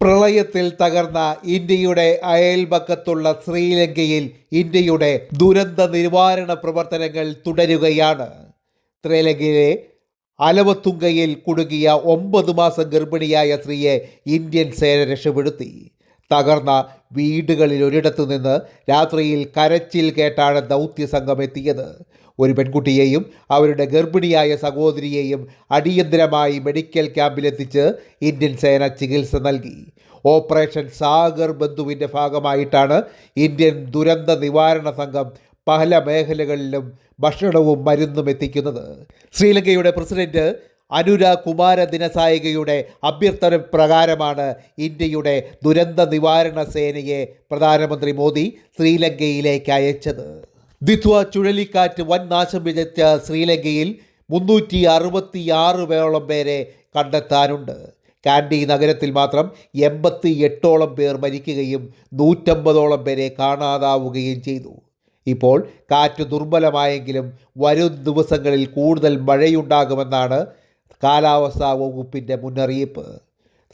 പ്രളയത്തിൽ തകർന്ന ഇന്ത്യയുടെ അയൽപക്കത്തുള്ള ശ്രീലങ്കയിൽ ഇന്ത്യയുടെ ദുരന്ത നിവാരണ പ്രവർത്തനങ്ങൾ തുടരുകയാണ്. ശ്രീലങ്കയിലെ അലവത്തുങ്കയിൽ കുടുങ്ങിയ ഒമ്പത് മാസം ഗർഭിണിയായ സ്ത്രീയെ ഇന്ത്യൻ സേന രക്ഷപ്പെടുത്തി. തകർന്ന വീടുകളിൽ ഒരിടത്തു നിന്ന് രാത്രിയിൽ കരച്ചിൽ കേട്ടാണ് ദൗത്യസംഘം എത്തിയത്. ഒരു പെൺകുട്ടിയെയും അവരുടെ ഗർഭിണിയായ സഹോദരിയെയും അടിയന്തരമായി മെഡിക്കൽ ക്യാമ്പിലെത്തിച്ച് ഇന്ത്യൻ സേന ചികിത്സ നൽകി. ഓപ്പറേഷൻ സാഗർ ബന്ധുവിന്റെ ഭാഗമായിട്ടാണ് ഇന്ത്യൻ ദുരന്ത നിവാരണ സംഘം പല മേഖലകളിലും ഭക്ഷണവും മരുന്നും എത്തിക്കുന്നത്. ശ്രീലങ്കയുടെ പ്രസിഡന്റ് അനുര കുമാര ദിനസായികയുടെ അഭ്യർത്ഥന പ്രകാരമാണ് ഇന്ത്യയുടെ ദുരന്ത നിവാരണ സേനയെ പ്രധാനമന്ത്രി മോദി ശ്രീലങ്കയിലേക്ക് അയച്ചത്. ദിത്വ ചുഴലിക്കാറ്റ് വൻ നാശം വിതച്ച ശ്രീലങ്കയിൽ മുന്നൂറ്റി അറുപത്തിയാറ് പേരോളം പേരെ കണ്ടെത്താനുണ്ട്. കാൻഡി നഗരത്തിൽ മാത്രം എൺപത്തി എട്ടോളം പേർ മരിക്കുകയും നൂറ്റമ്പതോളം പേരെ കാണാതാവുകയും ചെയ്തു. ഇപ്പോൾ കാറ്റ് ദുർബലമായെങ്കിലും വരും ദിവസങ്ങളിൽ കൂടുതൽ മഴയുണ്ടാകുമെന്നാണ് കാലാവസ്ഥാ വകുപ്പിന്റെ മുന്നറിയിപ്പ്.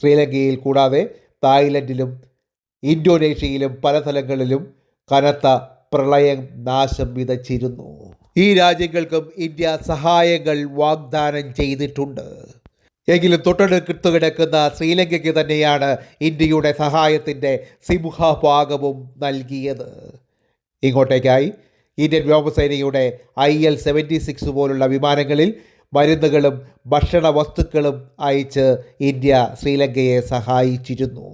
ശ്രീലങ്കയിൽ കൂടാതെ തായ്ലൻഡിലും ഇന്തോനേഷ്യയിലും പല സ്ഥലങ്ങളിലും കനത്ത പ്രളയം നാശം വിതച്ചിരുന്നു. ഈ രാജ്യങ്ങൾക്കും ഇന്ത്യ സഹായങ്ങൾ വാഗ്ദാനം ചെയ്തിട്ടുണ്ട്. എങ്കിലും തൊട്ടടുത്ത് കിടക്കുന്ന ശ്രീലങ്കയ്ക്ക് തന്നെയാണ് ഇന്ത്യയുടെ സഹായത്തിന്റെ സിംഹഭാഗവും നൽകിയത്. ഇങ്ങോട്ടേക്കായി ഇന്ത്യൻ വ്യോമസേനയുടെ ഐ എൽ സെവന്റി സിക്സ് പോലുള്ള വിമാനങ്ങളിൽ മരുന്നുകളും ഭക്ഷണ വസ്തുക്കളും അയച്ച് ഇന്ത്യ ശ്രീലങ്കയെ സഹായിച്ചിരുന്നു.